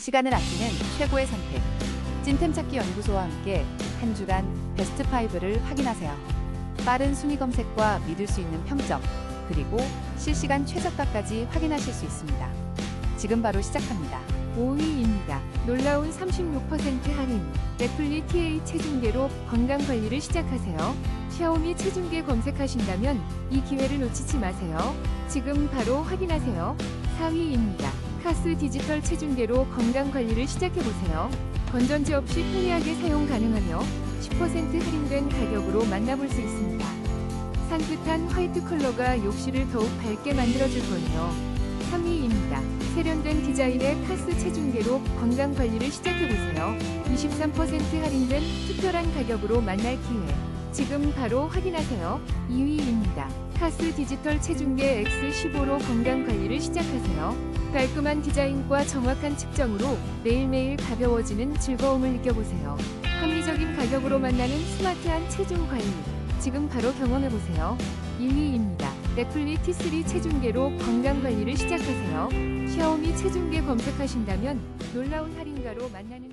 시간을 아끼는 최고의 선택. 찐템 찾기 연구소와 함께 한 주간 베스트 5를 확인하세요. 빠른 순위 검색과 믿을 수 있는 평점, 그리고 실시간 최저가까지 확인하실 수 있습니다. 지금 바로 시작합니다. 5위입니다. 놀라운 36% 할인. 애플리 TA 체중계로 건강 관리를 시작하세요. 샤오미 체중계 검색하신다면 이 기회를 놓치지 마세요. 지금 바로 확인하세요. 4위입니다. 카스 디지털 체중계로 건강 관리를 시작해 보세요. 건전지 없이 편리하게 사용 가능하며 10% 할인된 가격으로 만나볼 수 있습니다. 산뜻한 화이트 컬러가 욕실을 더욱 밝게 만들어줄 거예요. 3위입니다. 세련된 디자인의 카스 체중계로 건강 관리를 시작해보세요. 23% 할인된 특별한 가격으로 만날 기회. 지금 바로 확인하세요. 2위입니다. 카스 디지털 체중계 X15로 건강 관리를 시작하세요. 깔끔한 디자인과 정확한 측정으로 매일매일 가벼워지는 즐거움을 느껴보세요. 합리적인 가격으로 만나는 스마트한 체중 관리. 지금 바로 경험해보세요. 2위입니다. 애플리 T3 체중계로 건강 관리를 시작하세요. 샤오미 체중계 검색하신다면 놀라운 할인가로 만나는